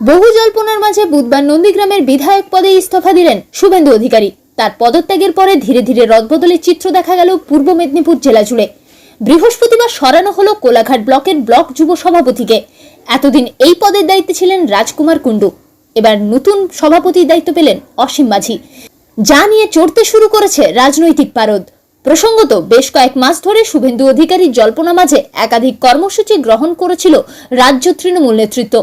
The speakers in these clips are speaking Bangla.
বহু জল্পনার মাঝে বুধবার নন্দীগ্রামের বিধায়ক পদে ইস্তফা দিলেন শুভেন্দু অধিকারী। তার পদত্যাগের পরে ধীরে ধীরে রদবদলের চিত্র দেখা গেল পূর্ব মেদিনীপুর জেলা জুড়ে। বৃহস্পতিবার সরানো হলো কোলাঘাট ব্লকের ব্লক যুব সভাপতিকে। এতদিন এই পদের দায়িত্বে ছিলেন রাজকুমার কুণ্ডু। এবার নতুন সভাপতির দায়িত্ব পেলেন অসীম মাঝি। যা নিয়ে চড়তে শুরু করেছে রাজনৈতিক পারদ। প্রসঙ্গত, বেশ কয়েক মাস ধরে শুভেন্দু অধিকারীর জল্পনা মাঝে একাধিক কর্মসূচি গ্রহণ করেছিল রাজ্য তৃণমূল নেতৃত্ব।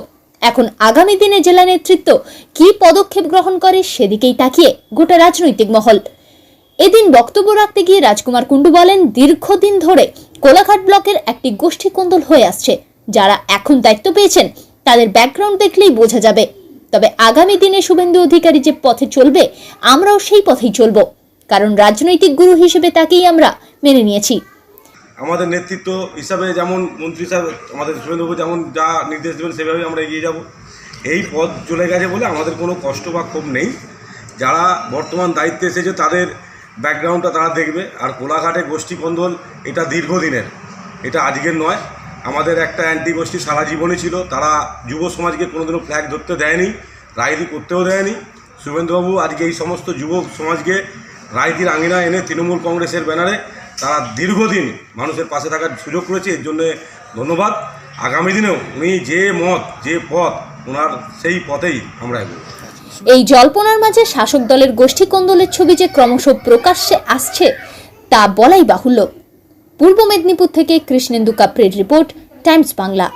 এখন আগামী দিনে জেলা নেতৃত্ব কী পদক্ষেপ গ্রহণ করে সেদিকেই তাকিয়ে গোটা রাজনৈতিক মহল। এদিন বক্তব্য রাখতে গিয়ে রাজকুমার কুণ্ডু বলেন, দীর্ঘদিন ধরে কোলাঘাট ব্লকের একটি গোষ্ঠী কোন্দল হয়ে আসছে। যারা এখন দায়িত্ব পেয়েছেন, তাদের ব্যাকগ্রাউন্ড দেখলেই বোঝা যাবে। তবে আগামী দিনে শুভেন্দু অধিকারী যে পথে চলবে, আমরাও সেই পথেই চলব। কারণ রাজনৈতিক গুরু হিসেবে তাকেই আমরা মেনে নিয়েছি। আমাদের নেতৃত্ব হিসাবে যেমন, মন্ত্রী সাহেব আমাদের শুভেন্দুবাবু যেমন যা নির্দেশ দেবেন সেভাবেই আমরা এগিয়ে যাব। এই পথ চলে গেছে বলে আমাদের কোনো কষ্ট বা ক্ষোভ নেই। যারা বর্তমান দায়িত্বে এসেছে তাদের ব্যাকগ্রাউন্ডটা তারা দেখবে। আর কোলাঘাটে গোষ্ঠী কন্দল, এটা দীর্ঘদিনের। এটা আজকের নয়। আমাদের একটা অ্যান্টি গোষ্ঠী সারা জীবনই ছিল। তারা যুব সমাজকে কোনোদিনও ফ্ল্যাগ ধরতে দেয়নি, রাজনীতি করতেও দেয়নি। শুভেন্দুবাবু আজকে এই সমস্ত যুব সমাজকে রাজনীতির আঙিনা এনে তৃণমূল কংগ্রেসের ব্যানারে তারা দীর্ঘদিন মানুষের পাশে থাকার সুযোগ করেছে, এর জন্য ধন্যবাদ। আগামী দিনেও উনি যে মত, যে পথ, ওনার সেই পথেই আমরা এগোব। এই জল্পনার মাঝে শাসক দলের গোষ্ঠী কোন্দলের ছবি যে ক্রমশ প্রকাশ্যে আসছে, তা বলাই বাহুল্য। পূর্ব মেদিনীপুর থেকে কৃষ্ণেন্দু কাপ্রের রিপোর্ট, টাইমস বাংলা।